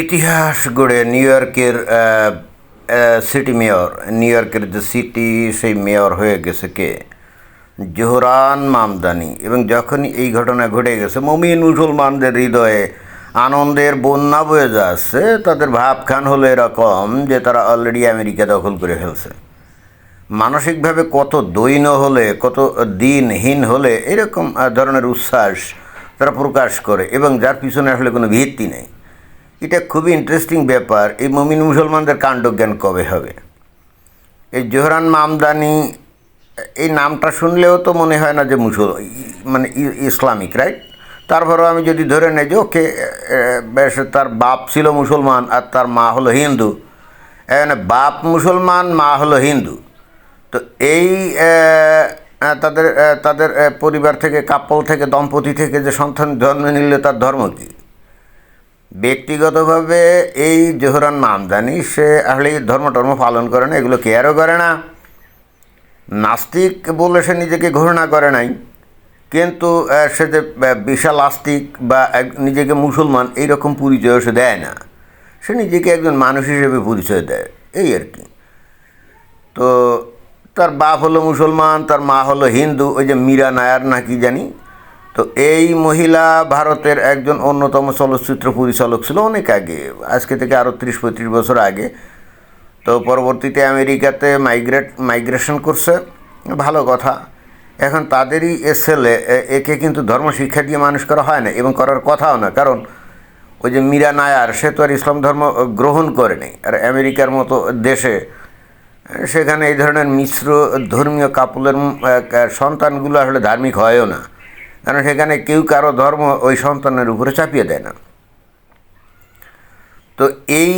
ইতিহাস গড়ে নিউ ইয়র্কের সিটি মেয়র নিউ ইয়র্কের যে সিটি সেই মেয়র হয়ে গেছে কে? জোহরান মামদানি। এবং যখনই এই ঘটনা ঘটে গেছে, মমিন মুসলমানদের হৃদয়ে আনন্দের বন্যা বয়ে যাচ্ছে। তাদের ভাবখান হলো এরকম যে তারা অলরেডি আমেরিকা দখল করে ফেলছে। মানসিকভাবে কত দৈন্য হলে, কত দিনহীন হলে এরকম ধরনের উচ্ছ্বাস তারা প্রকাশ করে এবং যার পিছনে আসলে কোনো ভিত্তি নেই। এটা খুবই ইন্টারেস্টিং ব্যাপার, এই মমিন মুসলমানদের কাণ্ডজ্ঞান কবে হবে? এই জোহরান মামদানি, এই নামটা শুনলেও তো মনে হয় না যে মুসল মানে ইসলামিক রাইট তারপরেও আমি যদি ধরে নেই যে, ওকে বেশ তার বাপ ছিল মুসলমান আর তার মা হলো হিন্দু। এখানে বাপ মুসলমান, মা হলো হিন্দু। তো এই তাদের তাদের পরিবার থেকে, কাপল থেকে, দম্পতি থেকে যে সন্তান জন্ম নিলে তার ধর্ম কী? ব্যক্তিগতভাবে এই জোহরান মামদানি সে আসলে ধর্ম টর্ম পালন করে না, এগুলো কেয়ারও করে না। নাস্তিক বলে সে নিজেকে ঘোষণা করে নাই, কিন্তু সে যে বিশাল আস্তিক বা নিজেকে মুসলমান, এইরকম পরিচয় সে দেয় না। সে নিজেকে একজন মানুষ হিসেবে পরিচয় দেয়, এই আর কি। তো, তার বাপ হলো মুসলমান, তার মা হলো হিন্দু, ওই যে মীরা নায়ার না কি জানি তো এই মহিলা ভারতের একজন অন্যতম চলচ্চিত্র পরিচালক ছিল অনেক আগে, আজকে থেকে আরও ত্রিশ পঁয়ত্রিশ বছর আগে। তো পরবর্তীতে আমেরিকাতে মাইগ্রেট, মাইগ্রেশন করছে, ভালো কথা। এখন তাদেরই এ ছেলে একে কিন্তু ধর্ম শিক্ষা দিয়ে মানুষ করা হয় না এবং করার কথাও না। কারণ ওই যে মীরা নায়ার, সে তো আর ইসলাম ধর্ম গ্রহণ করেনি। আর আমেরিকার মতো দেশে, সেখানে এই ধরনের মিশ্র ধর্মীয় কাপলের সন্তানগুলো আসলে ধার্মিক হয়ও না। কারণ সেখানে কেউ কারও ধর্ম ওই সন্তানের উপরে চাপিয়ে দেয় না। তো এই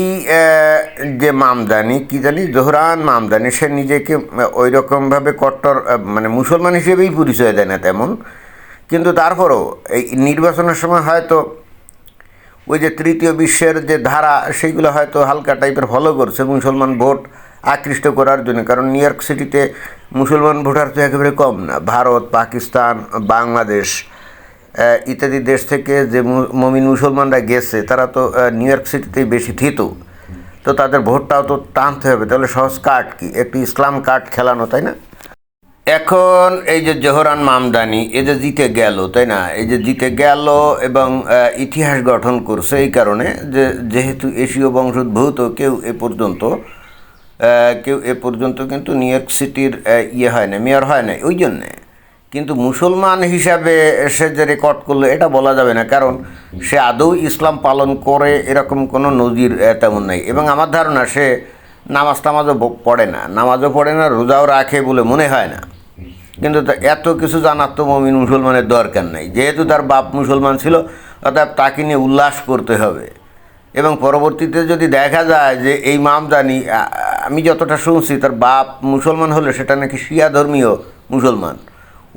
যে মামদানি, কি জানি, জোহরান মামদানি, সে নিজেকে ওই রকমভাবে কট্টর মানে মুসলমান হিসেবেই পরিচয় দেয় না তেমন। কিন্তু তারপরও এই নির্বাচনের সময় হয়তো ওই যে তৃতীয় বিশ্বের যে ধারা, সেইগুলো হয়তো হালকা টাইপের ফলো করছে, মুসলমান ভোট আকৃষ্ট করার জন্য, কারণ নিউ ইয়র্ক সিটিতে মুসলমান ভোটার তো একেবারে কম না। ভারত, পাকিস্তান, বাংলাদেশ ইত্যাদি দেশ থেকে যে মমিন মুসলমানরা গেছে, তারা তো নিউ ইয়র্ক সিটিতেই বেশি থিত। তো তাদের ভোটটাও তো টানতে হবে। তাহলে সহজ কার্ড কি? একটি ইসলাম কার্ড খেলানো, তাই না? এখন এই যে জোহরান মামদানি এ যে জিতে গেল, তাই না? এই যে জিতে গেল এবং ইতিহাস গঠন করছে এই কারণে যে, যেহেতু এশীয় বংশোদ্ভূত কেউ এ পর্যন্ত কেউ এ পর্যন্ত কিন্তু নিউ ইয়র্ক সিটির ইয়ে হয় না মেয়র হয় না ওই জন্যে কিন্তু মুসলমান হিসাবে সে যে রেকর্ড করল, এটা বলা যাবে না, কারণ সে আদৌ ইসলাম পালন করে এরকম কোনো নজির তেমন নেই। এবং আমার ধারণা, সে নামাজ টামাজও পড়ে না, নামাজও পড়ে না, রোজাও রাখে বলে মনে হয় না। কিন্তু এত কিছু জানার তো মমিন মুসলমানের দরকার নেই। যেহেতু তার বাপ মুসলমান ছিল অর্থাৎ তাকে নিয়ে উল্লাস করতে হবে। এবং পরবর্তীতে যদি দেখা যায় যে এই মামদানি আমি যতটা শুনছি, তার বাপ মুসলমান হলে সেটা নাকি শিয়া ধর্মীয় মুসলমান।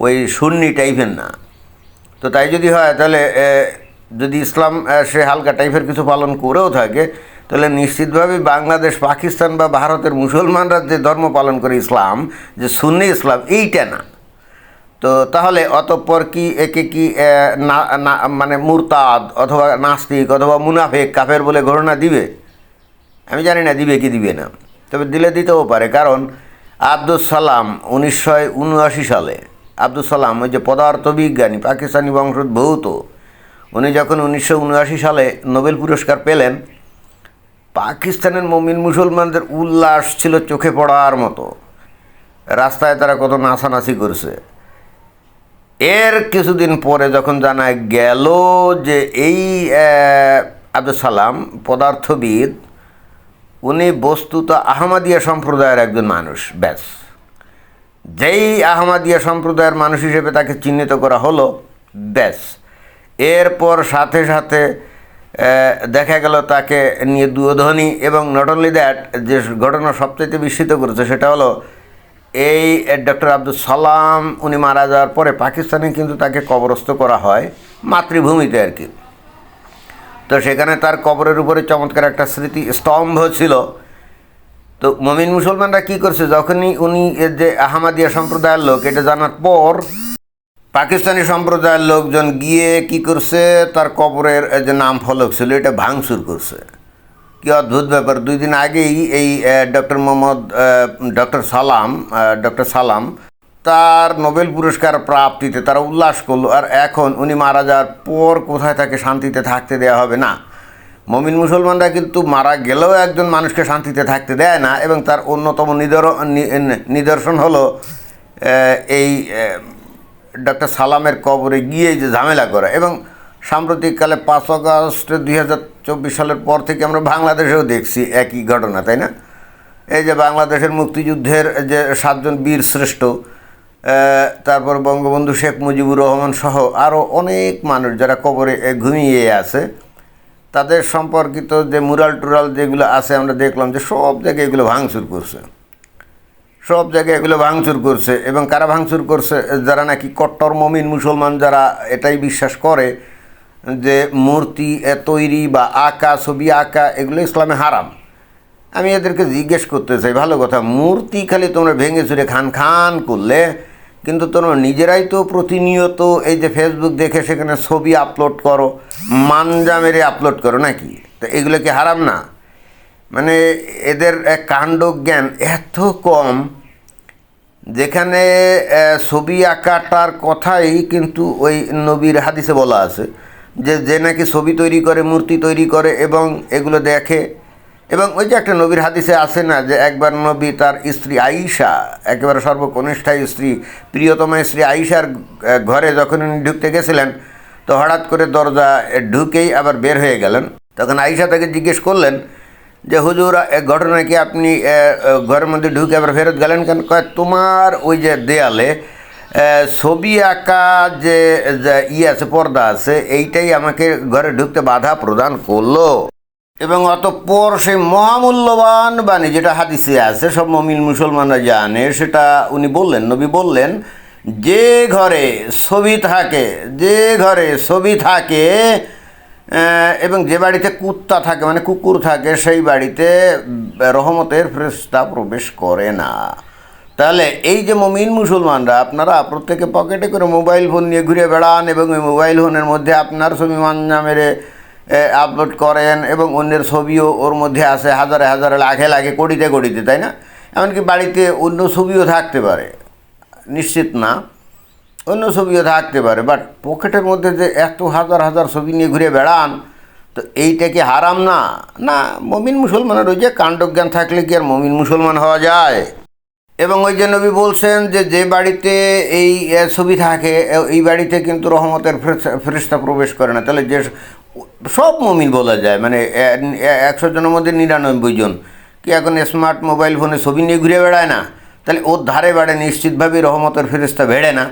ওই সুন্নি টাইপের না। তো তাই যদি হয়, তাহলে যদি ইসলাম সে হালকা টাইপের কিছু পালন করেও থাকে, তাহলে নিশ্চিতভাবে বাংলাদেশ, পাকিস্তান বা ভারতের মুসলমানরা যে ধর্ম পালন করে ইসলাম, যে সুন্নি ইসলাম, এইটা না। তো তাহলে অতঃপর কি একে কি না মানে মুরতাদ অথবা নাস্তিক অথবা মুনাফেক কাফের বলে ঘটনা দিবে? আমি জানি না, দিবে কি, দিবে না। তবে দিলে দিতেও পারে, কারণ আব্দুল সালাম উনিশশো উনআশি সালে আব্দুল সালাম ওই যে পদার্থবিজ্ঞানী, পাকিস্তানি বংশোদ্ভূত, উনি যখন উনিশশো উনআশি সালে নোবেল পুরস্কার পেলেন, পাকিস্তানের মমিন মুসলমানদের উল্লাস ছিল চোখে পড়ার মতো। রাস্তায় তারা কত নাচানাচি করছে। এর কিছুদিন পরে যখন জানা গেল যে এই আব্দুল সালাম পদার্থবিদ উনি বস্তুত আহমদিয়া সম্প্রদায়ের একজন মানুষ, ব্যাস। যেই আহমদিয়া সম্প্রদায়ের মানুষ হিসেবে তাকে চিহ্নিত করা হলো, ব্যাস। এরপর সাথে সাথে দেখা গেল তাকে নিয়ে দুয়োধ্বনি এবং নট অনলি দ্যাট যে ঘটনা সবচাইতে বিস্মিত করেছে সেটা হলো, এই ডক্টর আব্দুল সালাম, উনি মারা যাওয়ার পরে পাকিস্তানে কিন্তু তাকে কবরস্থ করা হয় মাতৃভূমিতে আর কি। তো সেখানে তার কবরের উপরে চমৎকার একটা স্মৃতি স্তম্ভ ছিল। তো মমিন মুসলমানরা কি করছে? যখনই উনি যে আহমাদিয়া সম্প্রদায়ের লোক, এটা জানার পর পাকিস্তানি সম্প্রদায়ের লোকজন গিয়ে কি করছে? তার কবরের যে নাম ফলক ছিল, এটা ভাঙচুর করছে। কি অদ্ভুত ব্যাপার, দুই দিন আগেই এই doctor Mohammad doctor Salam doctor Salam তার নোবেল পুরস্কার প্রাপ্তিতে তারা উল্লাস করল। আর এখন উনি মারা যাওয়ার পর কোথায় তাকে শান্তিতে থাকতে দেওয়া হবে? না। মমিন মুসলমানরা কিন্তু মারা গেলেও একজন মানুষকে শান্তিতে থাকতে দেয় না এবং তার অন্যতম নিদর নিদর্শন হলো এই ডক্টর সালামের কবরে গিয়ে যে ঝামেলা করা। এবং সাম্প্রতিককালে পাঁচ আগস্ট দুই হাজার চব্বিশ সালের পর থেকে আমরা বাংলাদেশেও দেখছি একই ঘটনা, তাই না? এই যে বাংলাদেশের মুক্তিযুদ্ধের যে সাতজন বীর শ্রেষ্ঠ তারপর বঙ্গবন্ধু শেখ মুজিবুর রহমান সহ আরও অনেক মানুষ যারা কবরে ঘুমিয়ে আছে, তাদের সম্পর্কিত যে মুরাল টুরাল যেগুলো আছে, আমরা দেখলাম যে সব জায়গায় এগুলো ভাঙচুর করছে। সব জায়গায় এগুলো ভাঙচুর করছে এবং কারা ভাঙচুর করছে, যারা নাকি কট্টর মমিন মুসলমান যারা, এটাই বিশ্বাস করে যে মূর্তি তৈরি বা আঁকা, ছবি আঁকা, এগুলো ইসলামে হারাম। আমি এদেরকে জিজ্ঞেস করতে চাই, ভালো কথা, মূর্তি খালি তোমরা ভেঙে চুরে খান খান করলে কিন্তু তোমরা নিজেরাই তো প্রতিনিয়ত এই যে ফেসবুক দেখে সেখানে ছবি আপলোড করো, মানজা মেরে আপলোড করো নাকি? তো এগুলো কি হারাম না? মানে এদের কাণ্ড জ্ঞান এত কম, যেখানে ছবি আঁকাটার কথাই কিন্তু ওই নবীর হাদিসে বলা আছে যে যে নাকি ছবি তৈরি করে, মূর্তি তৈরি করে এবং এগুলো দেখে এবং ওই যে একটা নবীর হাদিসে আছে না যে একবার নবী তার স্ত্রী আয়েশা একেবারে সর্বকনিষ্ঠা স্ত্রী প্রিয়তমা স্ত্রী আহ, ঘরে যখন উনি ঢুকতে গেছিলেন তো হঠাৎ করে দরজা ঢুকেই আবার বের হয়ে গেলেন। তখন আয়েশা তাকে জিজ্ঞেস করলেন যে হুজুর ঘটনা কি আপনি ঘরের মধ্যে ঢুকে আবার ফেরত গেলেন কেন? কয় তোমার ওই যে দেয়ালে ছবি আঁকা যে ই আছে পর্দা আছে এইটাই আমাকে ঘরে ঢুকতে বাধা প্রদান করল। এবং অতঃপর সেই মহামূল্যবান বাণী যেটা হাদিসে আছে, সব মমিন মুসলমানরা জানে, সেটা উনি বললেন, নবী বললেন, যে ঘরে ছবি থাকে, যে ঘরে ছবি থাকে এবং যে বাড়িতে কুত্তা থাকে মানে কুকুর থাকে, সেই বাড়িতে রহমতের ফেরেশতা প্রবেশ করে না। তাহলে এই যে মমিন মুসলমানরা, আপনারা প্রত্যেকে পকেটে করে মোবাইল ফোন নিয়ে ঘুরে বেড়ান, এবং ওই মোবাইল ফোনের মধ্যে আপনার ছবি মাঞ্জা মেরে আপলোড করেন এবং অন্যের ছবিও ওর মধ্যে আছে হাজারে হাজারে লাখে লাখে, কোটিতে কোটিতে, তাই না? এমনকি বাড়িতে অন্য ছবিও থাকতে পারে। নিশ্চিত না। অন্য ছবিও থাকতে পারে বাট পকেটের মধ্যে যে এত হাজার হাজার ছবি নিয়ে ঘুরে বেড়ান, তো এইটা কি হারাম না? না, মমিন মুসলমানের ওই যে কাণ্ডজ্ঞান থাকলে কি আর মমিন মুসলমান হওয়া যায়? এবং ওই যে নবী বলছেন যে যে বাড়িতে এই ছবি থাকে এই বাড়িতে কিন্তু রহমতের ফেরেশতা প্রবেশ করে না। তাহলে যে সব মমিন বলা যায় মানে একশো জনের মধ্যে নিরানব্বই জন। কি এখন স্মার্ট মোবাইল ফোনে ছবি নিয়ে ঘুরে বেড়ায় না? তাহলে ওর ধারে বাড়ে নিশ্চিতভাবেই রহমতের ফেরেশতা ভেড়ে না।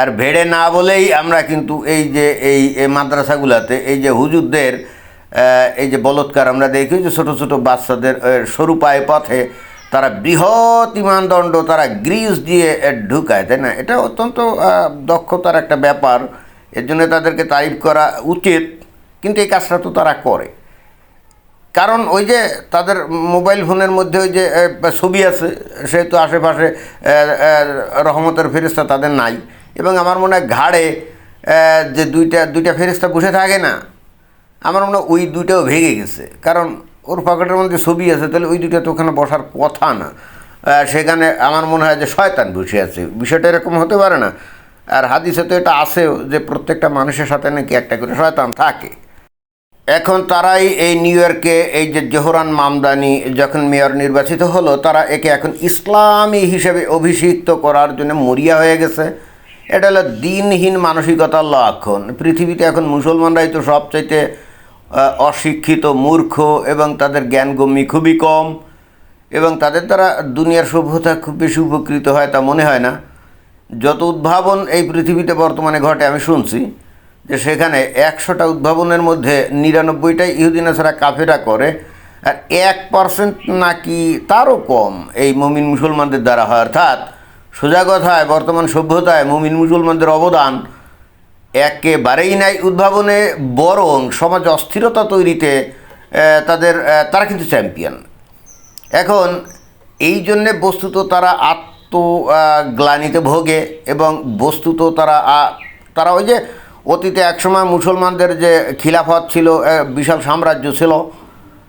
আর ভেড়ে না বলেই আমরা কিন্তু এই যে, এই মাদ্রাসাগুলোতে, এই যে হুজুরদের এই যে বলৎকার আমরা দেখি যে ছোটো ছোটো বাচ্চাদের সরু পায়ে পথে তারা বৃহৎ ইমানদণ্ড, তারা গ্রিজ দিয়ে ঢুকায়, তাই না? এটা অত্যন্ত দক্ষতার একটা ব্যাপার। এর জন্য তাদেরকে তারিফ করা উচিত। কিন্তু এই কাজটা তো তারা করে। কারণ ওই যে তাদের মোবাইল ফোনের মধ্যে ওই যে ছবি আছে, সেহেতু আশেপাশে রহমতের ফেরিস্তা তাদের নাই। এবং আমার মনে হয় ঘাড়ে যে দুইটা দুইটা ফেরিস্তা বসে থাকে না, আমার মনে হয় ওই দুইটাও ভেঙে গেছে। কারণ ওর পকেটের মধ্যে ছবি আছে, তাহলে ওই দুইটা তো ওখানে বসার কথা না। সেখানে আমার মনে হয় যে শয়তান বসে আছে। বিষয়টা এরকম হতে পারে না। আর হাদিসে তো এটা আছেও যে প্রত্যেকটা মানুষের সাথে নাকি একটা করে শয়তান থাকে। এখন তারাই এই নিউ ইয়র্কে এই যে জোহরান মামদানি যখন মেয়র নির্বাচিত হলো, তারা একে এখন ইসলামী হিসেবে অভিষিক্ত করার জন্য মরিয়া হয়ে গেছে। এটা হলো দিনহীন মানসিকতার লক্ষণ। পৃথিবীতে এখন মুসলমানরাই তো সবচাইতে অশিক্ষিত, মূর্খ এবং তাদের জ্ঞানগম্যি খুবই কম এবং তাদের দ্বারা দুনিয়ার সভ্যতা খুব বেশি উপকৃত হয় তা মনে হয় না। যত উদ্ভাবন এই পৃথিবীতে বর্তমানে ঘটে আমি শুনছি যে সেখানে একশোটা উদ্ভাবনের মধ্যে নিরানব্বইটাই ইহুদিনা ছাড়া কাফেরা করে আর এক পার্সেন্ট নাকি তারও কম এই মমিন মুসলমানদের দ্বারা হয়। অর্থাৎ সোজা কথায় বর্তমান সভ্যতায় মমিন মুসলমানদের অবদান একেবারেই নাই। উদ্ভাবনে বরং সমাজ অস্থিরতা তৈরিতে তাদের তারা কিন্তু চ্যাম্পিয়ন। এখন এই জন্যে বস্তুত তারা আত্ম আহ, গ্লানিতে ভোগে এবং বস্তুত তারা তারা ওই যে অতীতে একসময় মুসলমানদের যে খিলাফত ছিল বিশাল সাম্রাজ্য ছিল,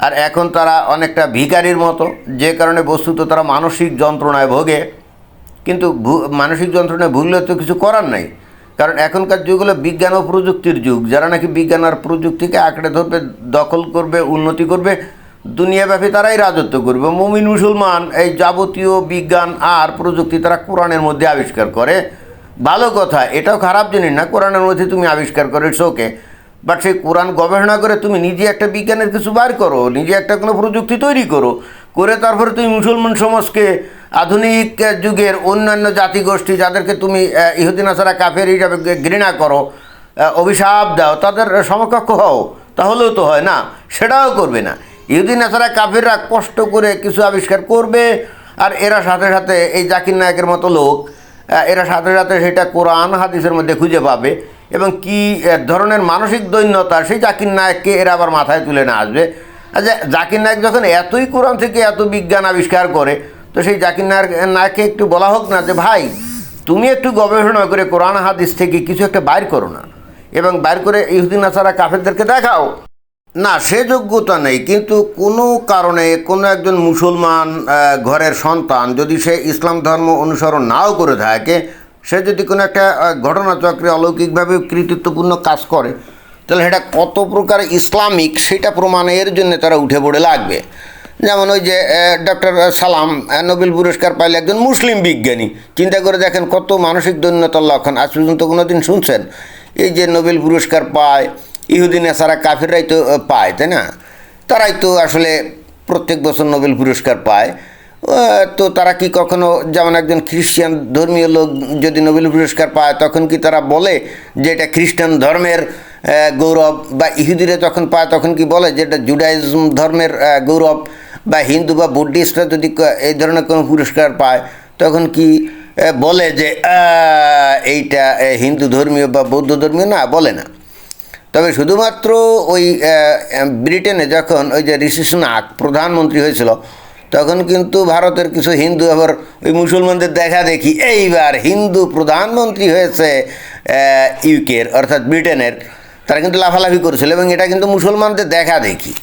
আর এখন তারা অনেকটা ভিখারির মতো, যে কারণে বস্তুত তারা মানসিক যন্ত্রণায় ভোগে। কিন্তু মানসিক যন্ত্রণায় ভুগলে তো কিছু করার নাই। কারণ এখনকার যুগ হলো বিজ্ঞান ও প্রযুক্তির যুগ, যারা নাকি বিজ্ঞান আর প্রযুক্তিকে আঁকড়ে ধরবে, দখল করবে, উন্নতি করবে, দুনিয়াব্যাপী তারাই রাজত্ব করবে। মুমিন মুসলমান, এই যাবতীয় বিজ্ঞান আর প্রযুক্তি তারা কোরআনের মধ্যে আবিষ্কার করে। ভালো কথা এটাও খারাপ জিনিস না কোরআনের মধ্যে তুমি আবিষ্কার করো ইটস ওকে। বাট সেই কোরআন গবেষণা করে তুমি নিজে একটা বিজ্ঞানের কিছু বার করো নিজে একটা কোনো প্রযুক্তি তৈরি করো করে তারপরে তুমি মুসলমান সমাজকে আধুনিক যুগের অন্যান্য জাতিগোষ্ঠী যাদেরকে তুমি আহ, ইহুদিন আসারা কাফের হিসাবে ঘৃণা করো অভিশাপ দাও তাদের সমকক্ষ হও তাহলেও তো হয় না সেটাও করবে না। ইহুদিন আসারা কাফেররা কষ্ট করে কিছু আবিষ্কার করবে আর এরা সাথে সাথে এই জাকির নায়কের মতো লোক এরা সাথে সাথে সেটা কোরআন, হাদিসের মধ্যে খুঁজে পাবে। এবং কি ধরনের মানসিক দৈন্যতা, সেই জাকির নায়ককে এরা আবার মাথায় তুলে না আসবে। আচ্ছা জাকির নায়ক যখন এতই কোরআন থেকে এত বিজ্ঞান আবিষ্কার করে, তো সেই জাকির নায়ক, নায়ককে একটু বলা হোক না যে, ভাই, তুমি একটু গবেষণা করে কোরআন, হাদিস থেকে কিছু একটা বাইর করো না। এবং বাইর করে ইহুদিন আসারা কাফেরদেরকে দেখাও। না, সে যোগ্যতা নেই, কিন্তু কোনো কারণে কোনো একজন মুসলমান ঘরের সন্তান যদি সে ইসলাম ধর্ম অনুসরণ নাও করে থাকে, সে যদি কোনো একটা ঘটনাচক্রে অলৌকিকভাবে কৃতিত্বপূর্ণ কাজ করে, তাহলে সেটা কত প্রকার ইসলামিক সেটা প্রমাণের জন্য তারা উঠে পড়ে লাগবে। যেমন ওই যে ডক্টর সালাম নোবেল পুরস্কার পাইলে একজন মুসলিম বিজ্ঞানী। চিন্তা করে দেখেন কত মানসিক দৈন্যতার লক্ষণ, আজ পর্যন্ত কোনো দিন শুনছেন? এই যে নোবেল পুরস্কার পায় ইহুদিন এছাড়া কাফিররাই তো পায়, তাই না? তারাই তো আসলে প্রত্যেক বছর নোবেল পুরস্কার পায়। তো তারা কি কখনো, যেমন একজন খ্রিস্টান ধর্মীয় লোক যদি নোবেল পুরস্কার পায়, তখন কি তারা বলে যে এটা খ্রিস্টান ধর্মের গৌরব? বা ইহুদিরা যখন পায়, তখন কি বলে যে এটা জুডাইজম ধর্মের গৌরব? বা হিন্দু বা বুদ্ধিস্টরা যদি এই ধরনের কোনো পুরস্কার পায়, তখন কি বলে যে এইটা হিন্দু ধর্মীয় বা বৌদ্ধ ধর্মীয়? না, বলে না। তবে শুধুমাত্র ওই ব্রিটেনে যখন ওই যে ঋষি প্রধানমন্ত্রী হয়েছিল, তখন কিন্তু ভারতের কিছু হিন্দু আবার ওই মুসলমানদের দেখা দেখি। এইবার হিন্দু প্রধানমন্ত্রী হয়েছে ইউকের, অর্থাৎ ব্রিটেনের, তারা কিন্তু লাফালাফি করেছিল এবং এটা কিন্তু মুসলমানদের দেখা দেখি।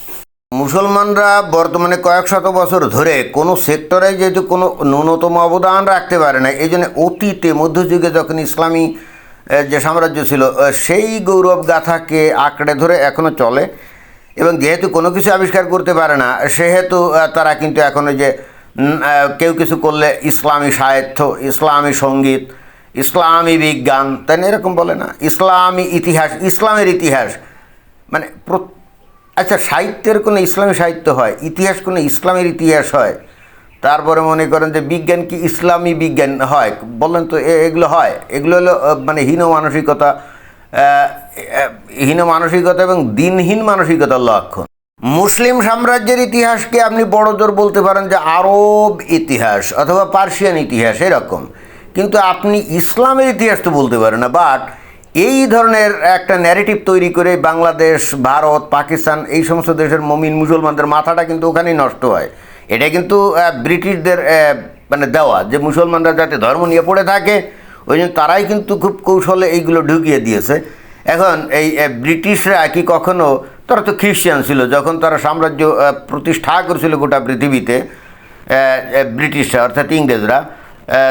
মুসলমানরা বর্তমানে কয়েক শত বছর ধরে কোনো সেক্টরে যেহেতু কোনো ন্যূনতম অবদান রাখতে পারে না, এই জন্য অতীতে মধ্যযুগে যখন ইসলামী যে সাম্রাজ্য ছিল সেই গৌরব গাথাকে আঁকড়ে ধরে এখনও চলে। এবং যেহেতু কোনো কিছু আবিষ্কার করতে পারে না, সেহেতু তারা কিন্তু এখন যে কেউ কিছু করলে ইসলামী সাহিত্য, ইসলামী সংগীত, ইসলামী বিজ্ঞান, তাই না? এরকম বলে না? ইসলামী ইতিহাস, ইসলামের ইতিহাস। মানে আচ্ছা সাহিত্যের কোনো ইসলামী সাহিত্য হয়? ইতিহাস কোনো ইসলামের ইতিহাস হয়? তারপরে মনে করেন যে বিজ্ঞান কি ইসলামী বিজ্ঞান হয়? বললেন তো এগুলো হয়। এগুলো হলো মানে হীন মানসিকতা হীন মানসিকতা এবং দিনহীন মানসিকতার লক্ষণ। মুসলিম সাম্রাজ্যের ইতিহাসকে আপনি বড় জোর বলতে পারেন যে আরব ইতিহাস অথবা পার্সিয়ান ইতিহাস, এরকম। কিন্তু আপনি ইসলামের ইতিহাস তো বলতে পারেন না, বাট এই ধরনের একটা ন্যারেটিভ তৈরি করে বাংলাদেশ, ভারত, পাকিস্তান, এই সমস্ত দেশের মমিন মুসলমানদের মাথাটা কিন্তু ওখানেই নষ্ট হয়। এটা কিন্তু ব্রিটিশদের মানে দেওয়া যে মুসলমানরা যাতে ধর্ম নিয়ে পড়ে থাকে, ওই জন্য তারাই কিন্তু খুব কৌশলে এইগুলো ঢুকিয়ে দিয়েছে। এখন এই ব্রিটিশরা কি কখনো, তারা তো খ্রিস্টান ছিল, যখন তারা সাম্রাজ্য প্রতিষ্ঠা করেছিল গোটা পৃথিবীতে ব্রিটিশরা, অর্থাৎ ইংরেজরা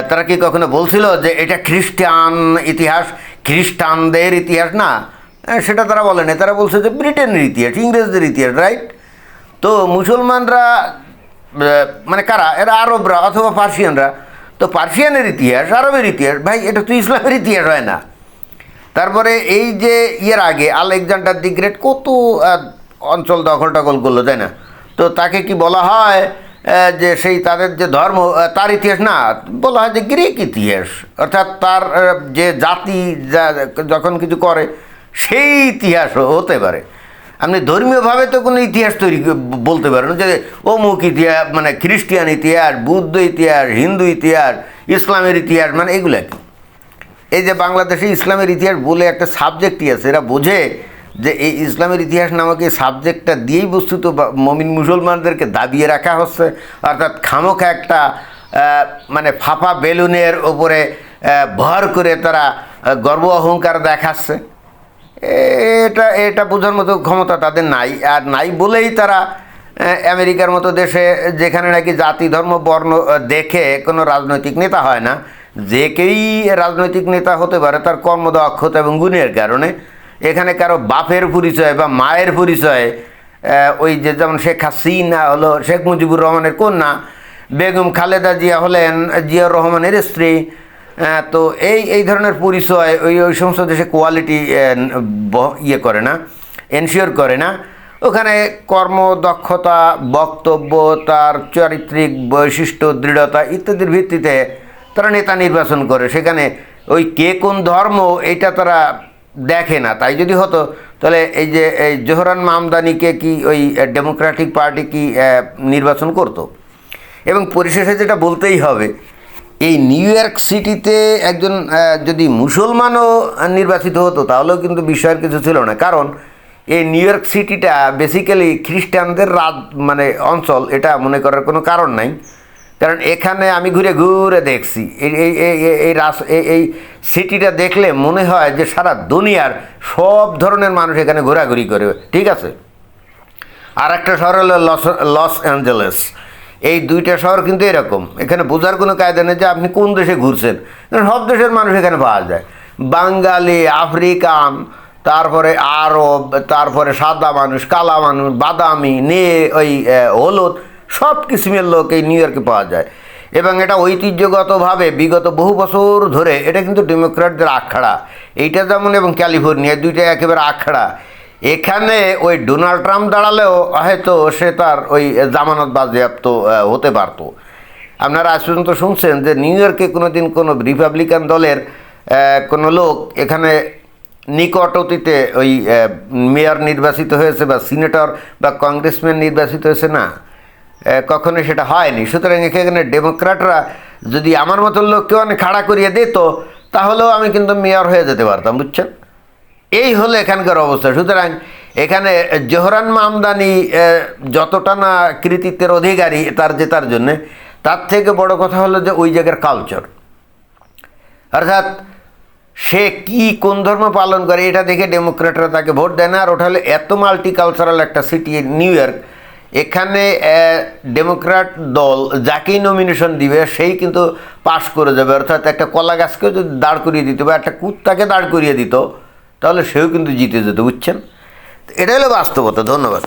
তারা কি কখনো বলছিল যে এটা খ্রিস্টান ইতিহাস, খ্রিস্টানদের ইতিহাস? না সেটা তারা বলেনি। তারা বলছে যে ব্রিটেনের ইতিহাস, ইংরেজদের ইতিহাস, রাইট? তো মুসলমানরা মানে কারা? এরা আরবরা অথবা পার্সিয়ানরা। তো পার্সিয়ানের ইতিহাস, আরবের ইতিহাস, ভাই, এটা তো ইসলামের ইতিহাস, হয় না? তারপরে এই যে ইয়ের আগে আলেকজান্ডার দি গ্রেট কত অঞ্চল দখল টখল করল, তাই না? তো তাকে কি বলা হয় যে সেই তাদের যে ধর্ম তার ইতিহাস? না, বলা হয় যে গ্রিক ইতিহাস। অর্থাৎ তার যে জাতি যখন কিছু করে, সেই ইতিহাস হতে পারে। আপনি ধর্মীয়ভাবে তো কোনো ইতিহাস তৈরি বলতে পারেন যে অমুক ইতিহাস মানে খ্রিস্টিয়ান ইতিহাস, বুদ্ধ ইতিহাস, হিন্দু ইতিহাস, ইসলামের ইতিহাস মানে এগুলা কি? এই যে বাংলাদেশে ইসলামের ইতিহাস বলে একটা সাবজেক্টই আছে, এরা বোঝে যে এই ইসলামের ইতিহাস নামক এই সাবজেক্টটা দিয়েই বস্তুত মমিন মুসলমানদেরকে দাবিয়ে রাখা হচ্ছে। অর্থাৎ খামোখা একটা মানে ফাঁপা বেলুনের ওপরে ভর করে তারা গর্ব অহংকার দেখাচ্ছে। এটা এটা বোঝার মতো ক্ষমতা তাদের নাই। আর নাই বলেই তারা আমেরিকার মতো দেশে, যেখানে নাকি জাতি, ধর্ম, বর্ণ দেখে কোনো রাজনৈতিক নেতা হয় না যে কেউই রাজনৈতিক নেতা হতে পারে, তার কর্মদক্ষতা এবং গুণের কারণে, এখানে কারও বাপের পরিচয় বা মায়ের পরিচয় ওই যে যেমন শেখ হাসিনা হলো, শেখ মুজিবুর রহমানের কন্যা, বেগম খালেদা জিয়া হলেন, জিয়াউর রহমানের স্ত্রী তো এই এই ধরনের পরিচয় ওই ওই সমস্ত দেশে কোয়ালিটি ইয়ে করে না এনশিওর করে না। ওখানে কর্মদক্ষতা, বক্তব্য, তার চারিত্রিক বৈশিষ্ট্য, দৃঢ়তা ইত্যাদির ভিত্তিতে তারা নেতা নির্বাচন করে। সেখানে ওই কে কোন ধর্ম, এটা তারা দেখে না। তাই যদি হতো, তাহলে এই যে, এই জোহরান মামদানিকে কি ওই ডেমোক্রেটিক পার্টি কি নির্বাচন করতো? এবং পরিশেষে যেটা বলতেই হবে এই নিউ ইয়র্ক সিটিতে একজন যদি মুসলমানও নির্বাচিত হতো, তাহলেও কিন্তু বিষয়ের কিছু ছিল না। কারণ এই নিউ ইয়র্ক সিটিটা বেসিক্যালি খ্রিস্টানদের রাত মানে অঞ্চল, এটা মনে করার কোনো কারণ নাই। কারণ এখানে আমি ঘুরে ঘুরে দেখছি, এই এই রাস, এই সিটিটা দেখলে মনে হয় যে সারা দুনিয়ার সব ধরনের মানুষ এখানে ঘোরাঘুরি করে, ঠিক আছে? আর একটা শহর হলো লস লস অ্যাঞ্জেলেস। এই দুইটা শহর কিন্তু এরকম। এখানে বোঝার কোনো কায়দা নেই যে আপনি কোন দেশে ঘুরছেন। সব দেশের মানুষ এখানে পাওয়া যায়। বাঙালি, আফ্রিকান, তারপরে আরব, তারপরে সাদা মানুষ, কালা মানুষ, বাদামি, নে, ওই হলুদ, সব কিসিমের লোক এই নিউ ইয়র্কে পাওয়া যায়। এবং এটা ঐতিহ্যগতভাবে বিগত বহু বছর ধরে এটা কিন্তু ডেমোক্র্যাটদের আখড়া। এইটা যেমন এবং ক্যালিফোর্নিয়া দুইটা একেবারে আখড়া। এখানে ওই ডোনাল্ড ট্রাম্প দাঁড়ালেও হয়তো সে তার ওই জামানত বাজেয়াপ্ত হতে পারতো। আপনারা আজ পর্যন্ত শুনছেন যে নিউ ইয়র্কে কোনো দিন কোনো রিপাবলিকান দলের কোনো লোক এখানে নিকট অতীতে ওই মেয়র নির্বাচিত হয়েছে বা সিনেটর বা কংগ্রেসম্যান নির্বাচিত হয়েছে না। কখনো সেটা হয়নি। সুতরাং এখানে ডেমোক্র্যাটরা যদি আমার মতো লোককে অনেক খাড়া করিয়ে দিত, তাহলেও আমি কিন্তু মেয়র হয়ে যেতে পারতাম, বুঝছেন? এই হলো এখানকার অবস্থা। সুতরাং এখানে জোহরান মামদানি যতটা না কৃতিত্বের অধিকারী তার জেতার জন্যে, তার থেকে বড় কথা হলো যে ওই জায়গার কালচার অর্থাৎ সে কি, কোন ধর্ম পালন করে, এটা দেখে ডেমোক্রেটরা তাকে ভোট দেয় না। আর ওটা হলো এত মাল্টি কালচারাল একটা সিটি নিউ ইয়র্ক এখানে ডেমোক্র্যাট দল যাকেই নমিনেশন দিবে, সেই কিন্তু পাশ করে যাবে। অর্থাৎ একটা কলা গাছকেও যদি দাঁড় করিয়ে দিত বা একটা কুত্তাকে দাঁড় করিয়ে দিত তাহলে সেও কিন্তু জিতে যেতে বুঝছেন? এটা হলো বাস্তবতা ধন্যবাদ।